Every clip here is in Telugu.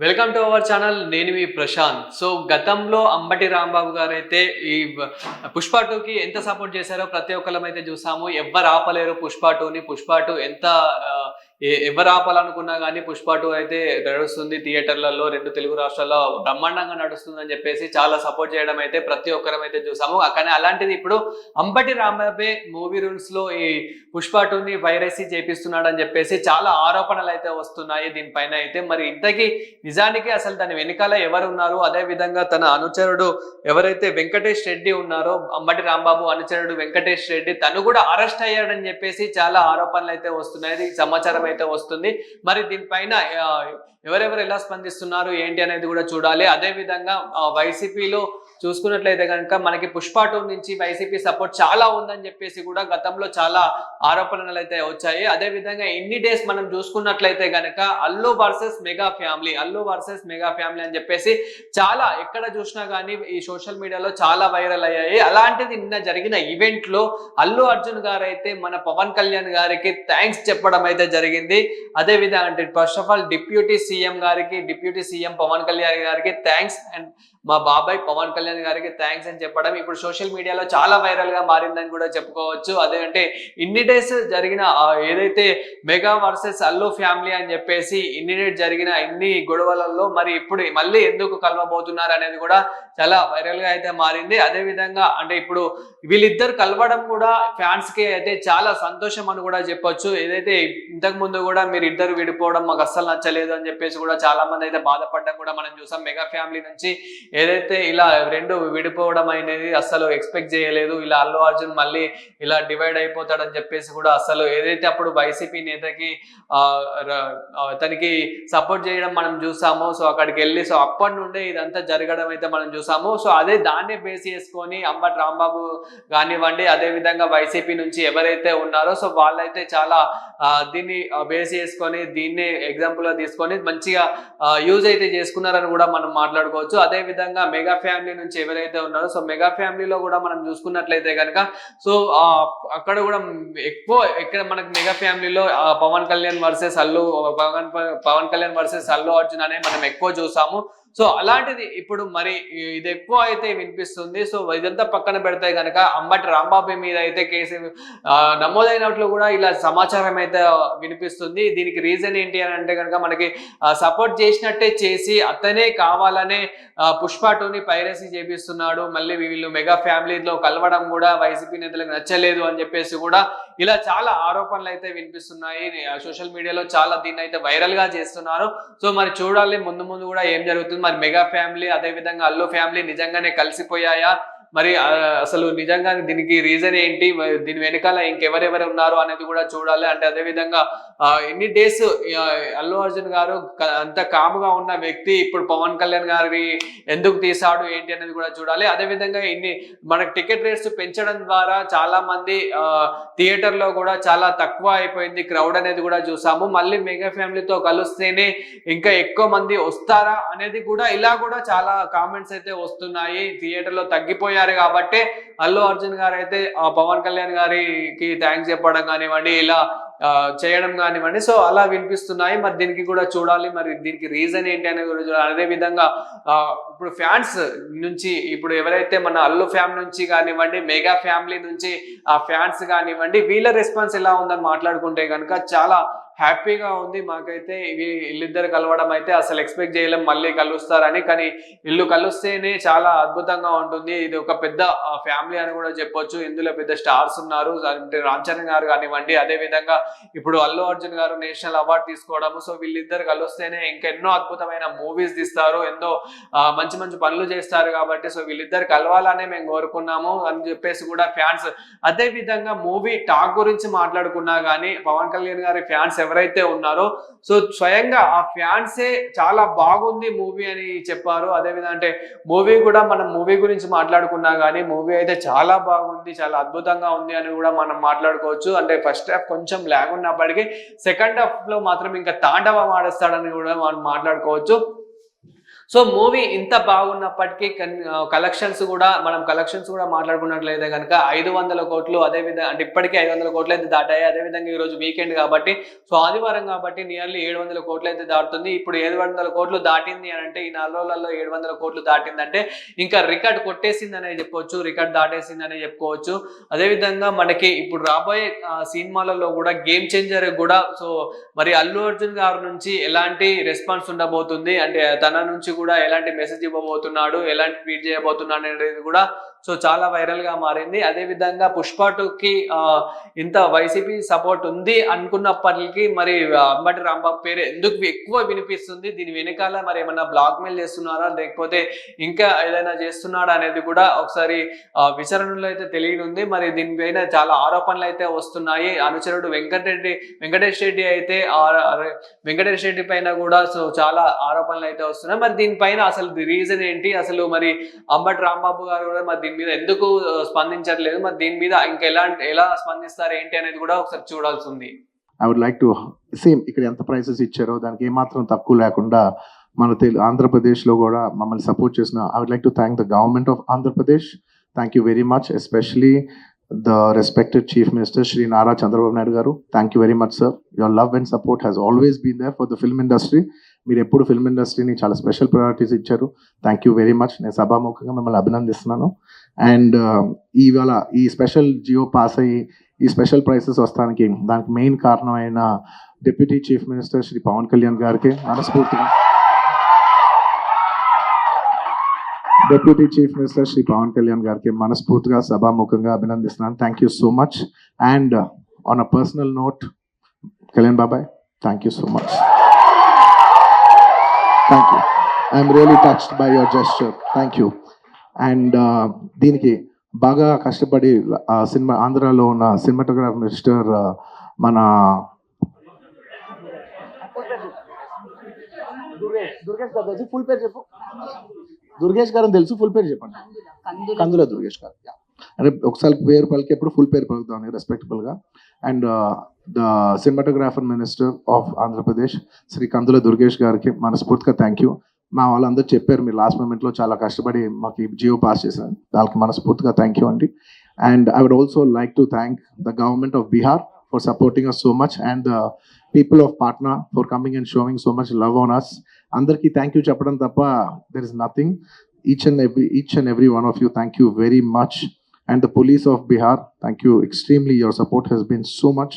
వెల్కమ్ టు అవర్ ఛానల్ నేను మీ ప్రశాంత్. సో గతంలో అంబటి రాంబాబు గారు అయితే ఈ పుష్ప టూకి ఎంత సపోర్ట్ చేశారో ప్రతి ఒక్కరం అయితే చూసాము. ఎవ్వరు ఆపలేరు పుష్ప టూని. పుష్ప టూ ఎంత ఎవరు ఆపాలనుకున్నా కానీ పుష్ప టూ అయితే నడుస్తుంది. థియేటర్లలో రెండు తెలుగు రాష్ట్రాల్లో బ్రహ్మాండంగా నడుస్తుందని చెప్పేసి చాలా సపోర్ట్ చేయడం అయితే ప్రతి ఒక్కరం అయితే చూసాము. కానీ అలాంటిది ఇప్పుడు అంబటి రాంబాబే మూవీ రూల్స్లో ఈ పుష్ప టూని వైరసీ చేపిస్తున్నాడు అని చెప్పేసి చాలా ఆరోపణలు అయితే వస్తున్నాయి దీనిపైన అయితే. మరి ఇంతకీ నిజానికి అసలు దాని వెనకాల ఎవరు ఉన్నారు అదే విధంగా తన అనుచరుడు ఎవరైతే వెంకటేష్ రెడ్డి ఉన్నారో అంబటి రాంబాబు అనుచరుడు వెంకటేష్ రెడ్డి తను కూడా అరెస్ట్ అయ్యాడని చెప్పేసి చాలా ఆరోపణలు అయితే వస్తున్నాయి. సమాచారం అయితే వస్తుంది. మరి దీనిపైన ఎవరెవరు ఎలా స్పందిస్తున్నారు ఏంటి అనేది కూడా చూడాలి. అదే విధంగా వైసీపీలో చూసుకున్నట్లయితే కనుక మనకి పుష్ప టూ నుంచి వైసీపీ సపోర్ట్ చాలా ఉందని చెప్పేసి కూడా గతంలో చాలా ఆరోపణలు అయితే వచ్చాయి. అదే విధంగా డేస్ మనం చూసుకున్నట్లయితే కనుక Allu versus mega family Allu versus mega family అని చెప్పేసి చాలా ఎక్కడ చూసినా కానీ ఈ సోషల్ మీడియాలో చాలా వైరల్ అయ్యాయి. అలాంటిది నిన్న జరిగిన ఈవెంట్లో అల్లు అర్జున్ గారు అయితే మన పవన్ కళ్యాణ్ గారికి థ్యాంక్స్ చెప్పడం అయితే జరిగింది. అదే విధంగా అంటే first of all deputy CM గారికి డిప్యూటీ సీఎం పవన్ కళ్యాణ్ గారికి థ్యాంక్స్ అండ్ మా బాబాయ్ పవన్ కళ్యాణ్ గారికి థ్యాంక్స్ అని చెప్పడం. ఇప్పుడు సోషల్ మీడియాలో చాలా వైరల్గా మారిందని కూడా చెప్పుకోవచ్చు. అదే అంటే ఇన్ని డేస్ జరిగిన ఏదైతే మెగా వర్సెస్ అల్లు ఫ్యామిలీ అని చెప్పేసి ఇన్ని డేస్ జరిగిన ఇన్ని గొడవలలో మరి ఇప్పుడు మళ్ళీ ఎందుకు కలవబోతున్నారు అనేది కూడా చాలా వైరల్గా అయితే మారింది. అదే విధంగా అంటే ఇప్పుడు వీళ్ళిద్దరు కలవడం కూడా ఫ్యాన్స్కి అయితే చాలా సంతోషం అని కూడా చెప్పొచ్చు. ఏదైతే ఇంతకు ముందు కూడా మీరు ఇద్దరు విడిపోవడం మాకు అస్సలు నచ్చలేదు అని చెప్పేసి కూడా చాలా మంది అయితే బాధపడడం కూడా మనం చూసాం. మెగా ఫ్యామిలీ నుంచి ఏదైతే ఇలా రెండు విడిపోవడం అనేది అస్సలు ఎక్స్పెక్ట్ చేయలేదు. ఇలా అల్లు అర్జున్ మళ్ళీ ఇలా డివైడ్ అయిపోతాడని చెప్పేసి కూడా అసలు ఏదైతే అప్పుడు వైసీపీ నేతకి తనకి సపోర్ట్ చేయడం మనం చూసామో. సో అక్కడికి వెళ్ళి సో అప్పటి నుండే ఇదంతా జరగడం అయితే మనం చూసాము. సో అదే దాన్నే బేస్ చేసుకొని అంబటి రాంబాబు కానివ్వండి అదే విధంగా వైసీపీ నుంచి ఎవరైతే ఉన్నారో సో వాళ్ళైతే చాలా దీన్ని బేస్ చేసుకొని దీన్ని ఎగ్జాంపుల్గా తీసుకొని మంచిగా యూజ్ అయితే చేసుకున్నారని కూడా మనం మాట్లాడుకోవచ్చు. అదే విధంగా మెగా ఫ్యామిలీ నుంచి ఎవరైతే ఉన్నారో సో మెగా ఫ్యామిలీలో కూడా మనం చూసుకున్నట్లయితే కనుక సో అక్కడ కూడా ఎక్కువ ఇక్కడ మనకి మెగా ఫ్యామిలీలో పవన్ కళ్యాణ్ వర్సెస్ అల్లు పవన్ పవన్ కళ్యాణ్ వర్సెస్ అల్లు అర్జున్ అనే మనం ఎక్కువ చూసాము. సో అలాంటిది ఇప్పుడు మరి ఇది ఎక్కువ అయితే వినిపిస్తుంది. సో ఇదంతా పక్కన పెడితే కనుక అంబటి రాంబాబు మీద అయితే కేసు నమోదైనట్లు కూడా ఇలా సమాచారం అయితే వినిపిస్తుంది. దీనికి రీజన్ ఏంటి అని అంటే కనుక మనకి సపోర్ట్ చేసినట్టే చేసి అతనే కావాలనే పుష్ప టూని పైరసీ చేపిస్తున్నాడు. మళ్ళీ వీళ్ళు మెగా ఫ్యామిలీలో కలవడం కూడా వైసీపీ నేతలకు నచ్చలేదు అని చెప్పేసి కూడా ఇలా చాలా ఆరోపణలు అయితే వినిపిస్తున్నాయి. సోషల్ మీడియాలో చాలా దీన్ని అయితే వైరల్గా చేస్తున్నారు. సో మరి చూడాలి ముందు ముందు కూడా ఏం జరుగుతుంది మరి మెగా ఫ్యామిలీ అదే విధంగా అల్లు ఫ్యామిలీ నిజంగానే కలిసిపోయాయా? మరి అసలు నిజంగా దీనికి రీజన్ ఏంటి? దీని వెనకాల ఇంకెవరెవరు ఉన్నారు అనేది కూడా చూడాలి. అంటే అదే విధంగా ఎన్ని డేస్ అల్లు అర్జున్ గారు అంత కాముగా ఉన్న వ్యక్తి ఇప్పుడు పవన్ కళ్యాణ్ గారి ఎందుకు తీసాడు ఏంటి అనేది కూడా చూడాలి. అదే విధంగా ఇన్ని మనకి టికెట్ రేట్స్ పెంచడం ద్వారా చాలా మంది థియేటర్లో కూడా చాలా తక్కువ అయిపోయింది క్రౌడ్ అనేది కూడా చూసాము. మళ్ళీ మెగా ఫ్యామిలీతో కలిస్తేనే ఇంకా ఎక్కువ మంది వస్తారా అనేది కూడా ఇలా కూడా చాలా కామెంట్స్ అయితే వస్తున్నాయి. థియేటర్లో తగ్గిపోయారు కాబట్టి అల్లు అర్జున్ గారు అయితే పవన్ కళ్యాణ్ గారికి థ్యాంక్స్ చెప్పడం కానివ్వండి ఇలా చేయడం కానివ్వండి. సో అలా వినిపిస్తున్నాయి. మరి దీనికి కూడా చూడాలి. మరి దీనికి రీజన్ ఏంటి అనేది కూడా చూడాలి. అదే విధంగా ఇప్పుడు ఫ్యాన్స్ నుంచి ఇప్పుడు ఎవరైతే మన అల్లు ఫ్యామిలీ నుంచి కానివ్వండి మెగా ఫ్యామిలీ నుంచి ఆ ఫ్యాన్స్ కానివ్వండి వీళ్ళ రెస్పాన్స్ ఎలా ఉందని మాట్లాడుకుంటే కనుక చాలా హ్యాపీగా ఉంది మాకైతే. ఇవి వీళ్ళిద్దరు కలవడం అయితే అసలు ఎక్స్పెక్ట్ చేయలేం మళ్ళీ కలుస్తారని. కానీ ఇల్లు కలిస్తేనే చాలా అద్భుతంగా ఉంటుంది. ఇది ఒక పెద్ద ఫ్యామిలీ అని కూడా చెప్పొచ్చు. ఇందులో పెద్ద స్టార్స్ ఉన్నారు. అంటే రామ్ చరణ్ గారు కానివ్వండి అదే విధంగా ఇప్పుడు అల్లు అర్జున్ గారు నేషనల్ అవార్డు తీసుకోవడము. సో వీళ్ళిద్దరు కలిస్తేనే ఇంకెన్నో అద్భుతమైన మూవీస్ తీస్తారు. ఎంతో మంచి మంచి పనులు చేస్తారు కాబట్టి. సో వీళ్ళిద్దరు కలవాలనే మేము కోరుకున్నాము అని చెప్పేసి కూడా ఫ్యాన్స్ అదే విధంగా మూవీ టాక్ గురించి మాట్లాడుకున్నా కానీ పవన్ కళ్యాణ్ గారి ఫ్యాన్స్ ఎవరైతే ఉన్నారో. సో స్వయంగా ఆ ఫ్యాన్సే చాలా బాగుంది మూవీ అని చెప్పారు. అదే విధంగా అంటే మూవీ కూడా మనం మూవీ గురించి మాట్లాడుకున్నా కానీ మూవీ అయితే చాలా బాగుంది చాలా అద్భుతంగా ఉంది అని కూడా మనం మాట్లాడుకోవచ్చు. అంటే ఫస్ట్ హాఫ్ కొంచెం లాగ్ ఉన్నప్పటికీ సెకండ్ హాఫ్లో మాత్రం ఇంకా తాండవం ఆడేస్తాడని కూడా మనం మాట్లాడుకోవచ్చు. సో మూవీ ఇంత బాగున్నప్పటికీ కలెక్షన్స్ కూడా మనం కలెక్షన్స్ కూడా మాట్లాడుకున్నట్లయితే కనుక ఐదు వందల కోట్లు అదే విధంగా అంటే ఇప్పటికే ఐదు వందల కోట్లు అయితే దాటాయి. అదే విధంగా ఈరోజు వీకెండ్ కాబట్టి సో ఆదివారం కాబట్టి నియర్లీ ఏడు వందల కోట్లు అయితే దాటుతుంది. ఇప్పుడు ఏడు వందల కోట్లు దాటింది అని అంటే ఈ నాలుగు రోజులలో ఏడు వందల కోట్లు దాటిందంటే ఇంకా రికార్డ్ కొట్టేసిందనే చెప్పవచ్చు రికార్డ్ దాటేసిందనే చెప్పుకోవచ్చు. అదే విధంగా మనకి ఇప్పుడు రాబోయే సినిమాలలో కూడా గేమ్ చేంజర్ కూడా సో మరి అల్లు అర్జున్ గారి నుంచి ఎలాంటి రెస్పాన్స్ ఉండబోతుంది? అంటే తన నుంచి కూడా ఎలాంటి మెసేజ్ ఇవ్వబోతున్నాడు ఎలాంటి ట్వీట్ చేయబోతున్నాడు అనేది కూడా సో చాలా వైరల్గా మారింది. అదే విధంగా పుష్ప టూకి ఇంత వైసీపీ సపోర్ట్ ఉంది అనుకున్నప్పటికీ మరి అంబటి రాంబాబు పేరు ఎందుకు ఎక్కువ వినిపిస్తుంది? దీని వెనకాల మరి ఏమైనా బ్లాక్ మెయిల్ చేస్తున్నారా? లేకపోతే ఇంకా ఏదైనా చేస్తున్నాడా అనేది కూడా ఒకసారి విచారణలో అయితే తెలియనుంది. మరి దీనిపైన చాలా ఆరోపణలు అయితే వస్తున్నాయి. అనుచరుడు వెంకటరెడ్డి వెంకటేష్ రెడ్డి అయితే వెంకటేష్ రెడ్డి పైన కూడా సో చాలా ఆరోపణలు అయితే వస్తున్నాయి. మరి దీనిపైన అసలు రీజన్ ఏంటి? అసలు మరి అంబటి రాంబాబు గారు కూడా మరి దీని మీద ఎందుకు స్పందించట్లేదు? మరి దీని మీద ఇంకా ఎలా ఎలా స్పందిస్తారు ఏంటి అనేది కూడా ఒకసారి చూడాల్సి ఉంది. I would like to same ఇక్కడ ఎంత ప్రైసెస్ ఇచ్చారో దానికి ఏమాత్రం తక్కువ లేకుండా మన తెలు ఆంధ్రప్రదేశ్లో కూడా మమ్మల్ని సపోర్ట్ చేసిన I would like to thank the government of Andhra Pradesh. Thank you very much especially the respected chief minister Shri Nara Chandrababu Naidu garu. Thank you very much sir your love and support has always been there for the film industry మీరు ఎప్పుడు ఫిల్మ్ ఇండస్ట్రీని చాలా స్పెషల్ ప్రయారిటీస్ ఇచ్చారు. థ్యాంక్ యూ వెరీ మచ్ నేను సభాముఖంగా మిమ్మల్ని అభినందిస్తున్నాను. అండ్ uh, ఇవాళ ఈ స్పెషల్ జియో పాస్ అయ్యి ఈ స్పెషల్ ప్రైసెస్ వస్తానికి దానికి మెయిన్ కారణం అయిన deputy chief minister Shri Pawan Kalyan గారికి మనస్ఫూర్తిగా deputy chief minister Shri Pawan Kalyan గారికి మనస్ఫూర్తిగా సభాముఖంగా అభినందిస్తున్నాను. Thank you so much and on a personal note Kalyan బాబాయ్ thank you so much thank you I'm really touched by your gesture thank you and దీనికి బాగా కష్టపడి ఆ సినిమా ఆంధ్రాలో ఉన్న సినిమాటోగ్రాఫ్ మినిస్టర్ మన దుర్గేష్. దుర్గేష్ గారు తెలుసు? ఫుల్ పేరు చెప్పు. దుర్గేష్ గారు తెలుసు? ఫుల్ పేరు చెప్పండి. కందుల. దుర్గేష్ గారు. Yeah. అంటే ఒకసారి పేరు పలికేప్పుడు ఫుల్ పేరు పలుకుతాం రెస్పెక్టబుల్గా. And the cinematographer minister of Andhra Pradesh Shri Kandula Durgesh గారికి మనస్ఫూర్తిగా థ్యాంక్ యూ మా వాళ్ళందరూ చెప్పారు మీరు లాస్ట్ మూమెంట్లో చాలా కష్టపడి మాకు ఈ జియో పాస్ చేశారు. దానికి మనస్ఫూర్తిగా థ్యాంక్ యూ అండి. And I would also like to thank the government of Bihar for supporting us so much and the people of Patna for coming and showing so much love on us అందరికీ థ్యాంక్ యూ చెప్పడం తప్ప there is nothing each and every each and every one of you thank you very much and the police of Bihar thank you extremely your support has been so much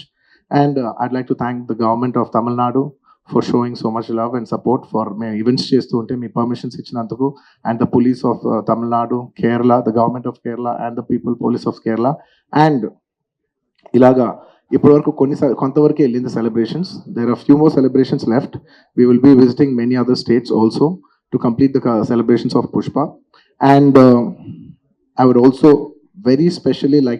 and I'd like to thank the government of Tamil Nadu for showing so much love and support for మేము ఈవెంట్స్ చేస్తూ ఉంటే మీ పర్మిషన్స్ ఇచ్చినందుకు. And the police of Tamil Nadu Kerala the government of Kerala and the people police of Kerala and ఇలాగా ఇప్పటివరకు కొన్ని కొంతవరకు వెళ్ళింది celebrations there are few more celebrations left we will be visiting many other states also to complete the celebrations of Pushpa and I would also very specially like